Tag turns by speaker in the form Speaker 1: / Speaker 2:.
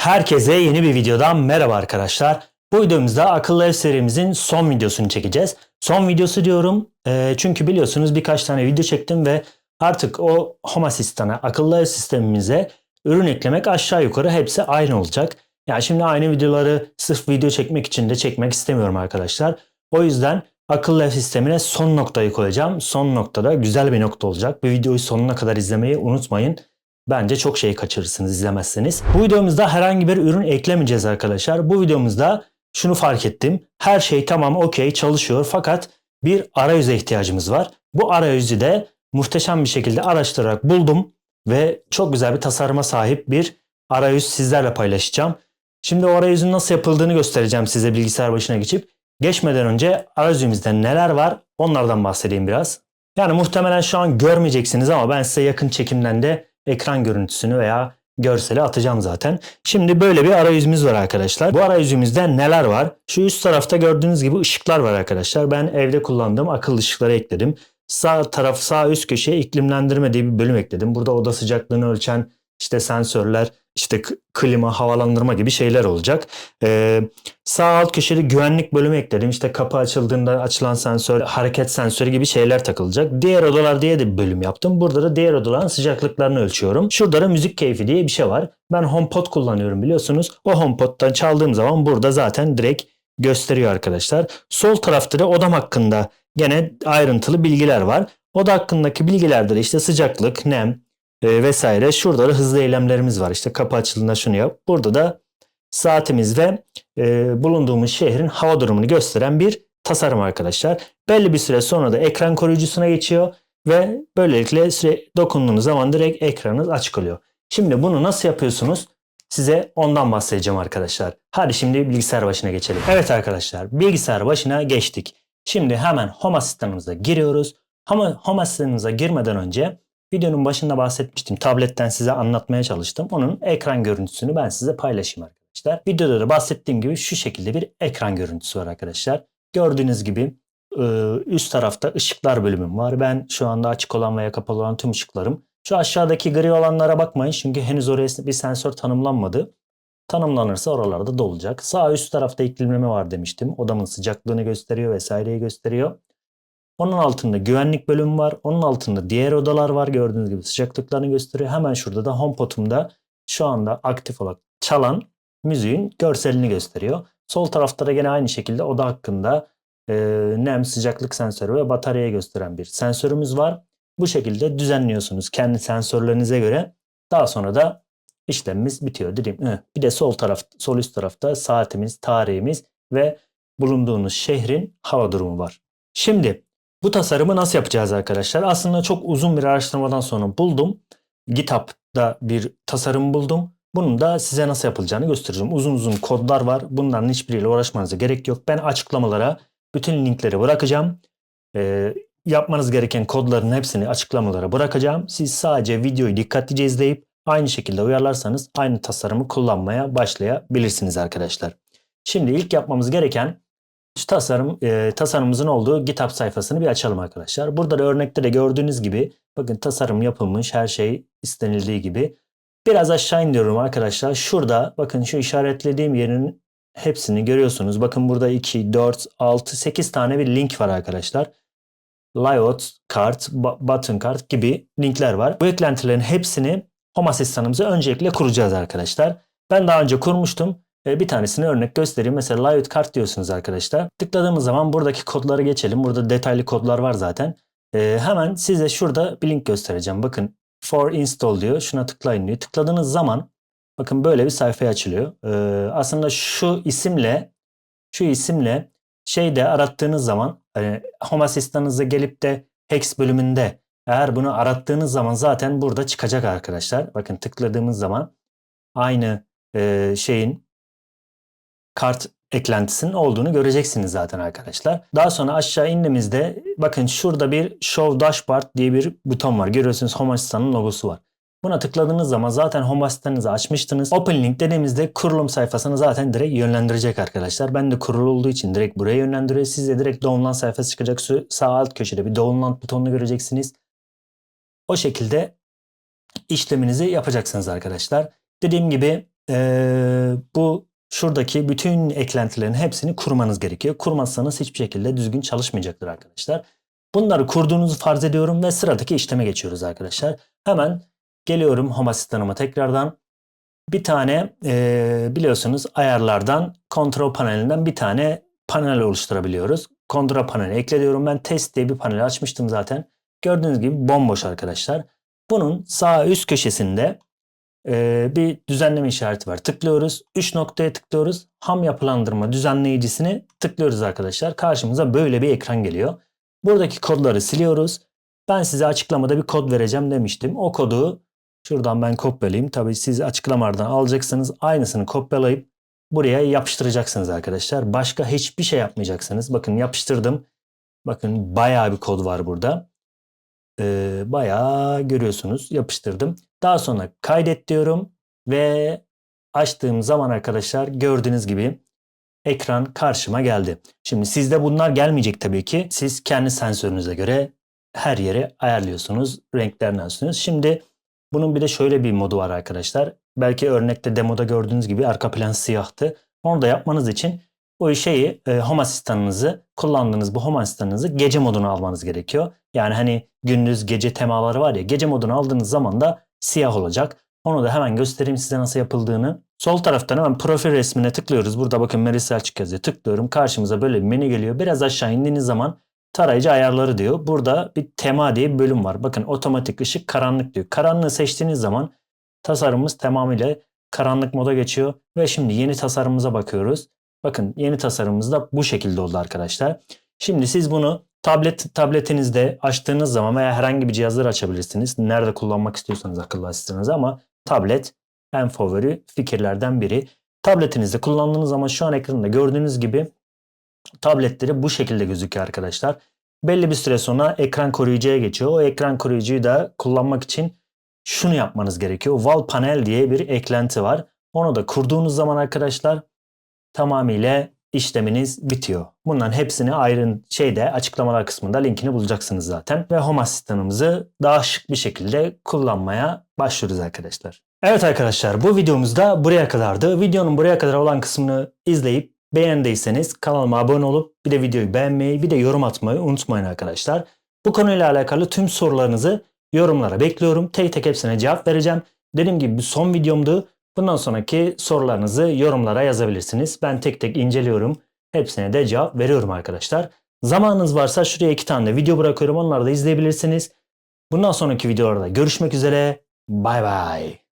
Speaker 1: Herkese yeni bir videodan merhaba arkadaşlar. Bu videomuzda akıllı ev serimizin son videosunu çekeceğiz. Son videosu diyorum e, çünkü biliyorsunuz birkaç tane video çektim ve artık o Home Asistan'a, akıllı ev sistemimize ürün eklemek aşağı yukarı hepsi aynı olacak. Yani şimdi aynı videoları sırf video çekmek için de çekmek istemiyorum arkadaşlar. O yüzden akıllı ev sistemine son noktayı koyacağım. Son noktada güzel bir nokta olacak. Bu videoyu sonuna kadar izlemeyi unutmayın. Bence çok şey kaçırırsınız izlemezseniz. Bu videomuzda herhangi bir ürün eklemeyeceğiz arkadaşlar. Bu videomuzda şunu fark ettim. Her şey tamam okey çalışıyor fakat bir arayüze ihtiyacımız var. Bu arayüzü de muhteşem bir şekilde araştırarak buldum ve çok güzel bir tasarıma sahip bir arayüz sizlerle paylaşacağım. Şimdi o arayüzün nasıl yapıldığını göstereceğim size bilgisayar başına geçip. Geçmeden önce arayüzümüzde neler var onlardan bahsedeyim biraz. Yani muhtemelen şu an görmeyeceksiniz ama ben size yakın çekimden de ekran görüntüsünü veya görseli atacağım zaten. Şimdi böyle bir arayüzümüz var arkadaşlar. Bu arayüzümüzde neler var? Şu üst tarafta gördüğünüz gibi ışıklar var arkadaşlar. Ben evde kullandığım akıllı ışıkları ekledim. Sağ taraf sağ üst köşeye iklimlendirme diye bir bölüm ekledim. Burada oda sıcaklığını ölçen işte sensörler, işte klima, havalandırma gibi şeyler olacak. Ee, sağ alt köşede güvenlik bölümü ekledim. İşte kapı açıldığında açılan sensör, hareket sensörü gibi şeyler takılacak. Diğer odalar diye de bir bölüm yaptım. Burada da diğer odaların sıcaklıklarını ölçüyorum. Şurada da müzik keyfi diye bir şey var. Ben HomePod kullanıyorum biliyorsunuz. O HomePod'dan çaldığım zaman burada zaten direkt gösteriyor arkadaşlar. Sol tarafta da odam hakkında gene ayrıntılı bilgiler var. Oda hakkındaki bilgilerde de işte sıcaklık, nem, e, vesaire. Şurada da hızlı eylemlerimiz var. İşte kapı açıldığında şunu yap. Burada da saatimiz ve e, bulunduğumuz şehrin hava durumunu gösteren bir tasarım arkadaşlar. Belli bir süre sonra da ekran koruyucusuna geçiyor ve böylelikle süre dokunduğunuz zaman direkt ekranınız açık oluyor. Şimdi bunu nasıl yapıyorsunuz? Size ondan bahsedeceğim arkadaşlar. Hadi şimdi bilgisayar başına geçelim. Evet arkadaşlar bilgisayar başına geçtik. Şimdi hemen Home Asistan'ımıza giriyoruz. Ama Home Asistan'ımıza girmeden önce Videonun başında bahsetmiştim. Tabletten size anlatmaya çalıştım. Onun ekran görüntüsünü ben size paylaşayım arkadaşlar. Videoda da bahsettiğim gibi şu şekilde bir ekran görüntüsü var arkadaşlar. Gördüğünüz gibi e, üst tarafta ışıklar bölümüm var. Ben şu anda açık olan veya kapalı olan tüm ışıklarım. Şu aşağıdaki gri olanlara bakmayın çünkü henüz oraya bir sensör tanımlanmadı. Tanımlanırsa oralarda da olacak. Sağ üst tarafta iklimleme var demiştim. Odamın sıcaklığını gösteriyor vesaireyi gösteriyor. Onun altında güvenlik bölümü var. Onun altında diğer odalar var. Gördüğünüz gibi sıcaklıklarını gösteriyor. Hemen şurada da HomePod'umda şu anda aktif olarak çalan müziğin görselini gösteriyor. Sol tarafta da gene aynı şekilde oda hakkında e, nem, sıcaklık sensörü ve bataryayı gösteren bir sensörümüz var. Bu şekilde düzenliyorsunuz kendi sensörlerinize göre. Daha sonra da işlemimiz bitiyor. Dedim. Bir de sol taraf, sol üst tarafta saatimiz, tarihimiz ve bulunduğunuz şehrin hava durumu var. Şimdi bu tasarımı nasıl yapacağız arkadaşlar? Aslında çok uzun bir araştırmadan sonra buldum. GitHub'da bir tasarım buldum. Bunun da size nasıl yapılacağını göstereceğim. Uzun uzun kodlar var. Bunların hiçbiriyle uğraşmanıza gerek yok. Ben açıklamalara bütün linkleri bırakacağım. Ee, yapmanız gereken kodların hepsini açıklamalara bırakacağım. Siz sadece videoyu dikkatlice izleyip aynı şekilde uyarlarsanız aynı tasarımı kullanmaya başlayabilirsiniz arkadaşlar. Şimdi ilk yapmamız gereken şu tasarım e, tasarımımızın olduğu GitHub sayfasını bir açalım arkadaşlar. Burada da örnekte de gördüğünüz gibi bakın tasarım yapılmış her şey istenildiği gibi. Biraz aşağı indiriyorum arkadaşlar. Şurada bakın şu işaretlediğim yerin hepsini görüyorsunuz. Bakın burada 2, 4, 6, 8 tane bir link var arkadaşlar. Layout kart, button kart gibi linkler var. Bu eklentilerin hepsini Home asistanımıza öncelikle kuracağız arkadaşlar. Ben daha önce kurmuştum. E, bir tanesini örnek göstereyim. Mesela layout kart diyorsunuz arkadaşlar. Tıkladığımız zaman buradaki kodları geçelim. Burada detaylı kodlar var zaten. E, hemen size şurada bir link göstereceğim. Bakın for install diyor. Şuna tıklayın diyor. Tıkladığınız zaman bakın böyle bir sayfa açılıyor. E, aslında şu isimle şu isimle şeyde arattığınız zaman hani Home asistanınıza gelip de Hex bölümünde eğer bunu arattığınız zaman zaten burada çıkacak arkadaşlar. Bakın tıkladığımız zaman aynı e, şeyin kart eklentisinin olduğunu göreceksiniz zaten arkadaşlar. Daha sonra aşağı indiğimizde bakın şurada bir Show Dashboard diye bir buton var. Görüyorsunuz Home Asistan'ın logosu var. Buna tıkladığınız zaman zaten Home Asistan'ınızı açmıştınız. Open Link dediğimizde kurulum sayfasını zaten direkt yönlendirecek arkadaşlar. Ben de kurulu olduğu için direkt buraya yönlendiriyor. Siz de direkt Download sayfası çıkacak. Sağ alt köşede bir Download butonunu göreceksiniz. O şekilde işleminizi yapacaksınız arkadaşlar. Dediğim gibi eee, bu şuradaki bütün eklentilerin hepsini kurmanız gerekiyor. Kurmazsanız hiçbir şekilde düzgün çalışmayacaktır arkadaşlar. Bunları kurduğunuzu farz ediyorum ve sıradaki işleme geçiyoruz arkadaşlar. Hemen geliyorum Home asistanıma tekrardan. Bir tane eee, biliyorsunuz ayarlardan kontrol panelinden bir tane panel oluşturabiliyoruz. Kontrol paneli ekle diyorum. Ben test diye bir panel açmıştım zaten. Gördüğünüz gibi bomboş arkadaşlar. Bunun sağ üst köşesinde eee, bir düzenleme işareti var. Tıklıyoruz. 3 noktaya tıklıyoruz. Ham yapılandırma düzenleyicisini tıklıyoruz arkadaşlar. Karşımıza böyle bir ekran geliyor. Buradaki kodları siliyoruz. Ben size açıklamada bir kod vereceğim demiştim. O kodu şuradan ben kopyalayayım. Tabii siz açıklamalardan alacaksınız. Aynısını kopyalayıp buraya yapıştıracaksınız arkadaşlar. Başka hiçbir şey yapmayacaksınız. Bakın yapıştırdım. Bakın bayağı bir kod var burada. Ee, bayağı görüyorsunuz. Yapıştırdım. Daha sonra kaydet diyorum ve açtığım zaman arkadaşlar gördüğünüz gibi ekran karşıma geldi. Şimdi sizde bunlar gelmeyecek tabii ki. Siz kendi sensörünüze göre her yeri ayarlıyorsunuz. Renklerini açıyorsunuz. Şimdi bunun bir de şöyle bir modu var arkadaşlar. Belki örnekte demoda gördüğünüz gibi arka plan siyahtı. Onu da yapmanız için o şeyi e, Home asistanınızı kullandığınız bu Home asistanınızı gece moduna almanız gerekiyor. Yani hani gündüz gece temaları var ya gece modunu aldığınız zaman da siyah olacak. Onu da hemen göstereyim size nasıl yapıldığını. Sol taraftan hemen profil resmine tıklıyoruz. Burada bakın Melis Selçuk yazıyor. Tıklıyorum. Karşımıza böyle bir menü geliyor. Biraz aşağı indiğiniz zaman tarayıcı ayarları diyor. Burada bir tema diye bir bölüm var. Bakın otomatik ışık karanlık diyor. Karanlığı seçtiğiniz zaman tasarımımız tamamıyla karanlık moda geçiyor. Ve şimdi yeni tasarımımıza bakıyoruz. Bakın yeni tasarımımız da bu şekilde oldu arkadaşlar. Şimdi siz bunu tablet tabletinizde açtığınız zaman veya herhangi bir cihazları açabilirsiniz. Nerede kullanmak istiyorsanız akıllı asistanınızı ama tablet en favori fikirlerden biri. Tabletinizde kullandığınız zaman şu an ekranda gördüğünüz gibi tabletleri bu şekilde gözüküyor arkadaşlar. Belli bir süre sonra ekran koruyucuya geçiyor. O ekran koruyucuyu da kullanmak için şunu yapmanız gerekiyor. Wall panel diye bir eklenti var. Onu da kurduğunuz zaman arkadaşlar tamamıyla işleminiz bitiyor. Bunların hepsini ayrı şeyde açıklamalar kısmında linkini bulacaksınız zaten. Ve Home asistanımızı daha şık bir şekilde kullanmaya başlıyoruz arkadaşlar. Evet arkadaşlar bu videomuz da buraya kadardı. Videonun buraya kadar olan kısmını izleyip beğendiyseniz kanalıma abone olup bir de videoyu beğenmeyi bir de yorum atmayı unutmayın arkadaşlar. Bu konuyla alakalı tüm sorularınızı yorumlara bekliyorum. Tek tek hepsine cevap vereceğim. Dediğim gibi bu son videomdu. Bundan sonraki sorularınızı yorumlara yazabilirsiniz. Ben tek tek inceliyorum. Hepsine de cevap veriyorum arkadaşlar. Zamanınız varsa şuraya iki tane de video bırakıyorum. Onları da izleyebilirsiniz. Bundan sonraki videolarda görüşmek üzere. Bay bay.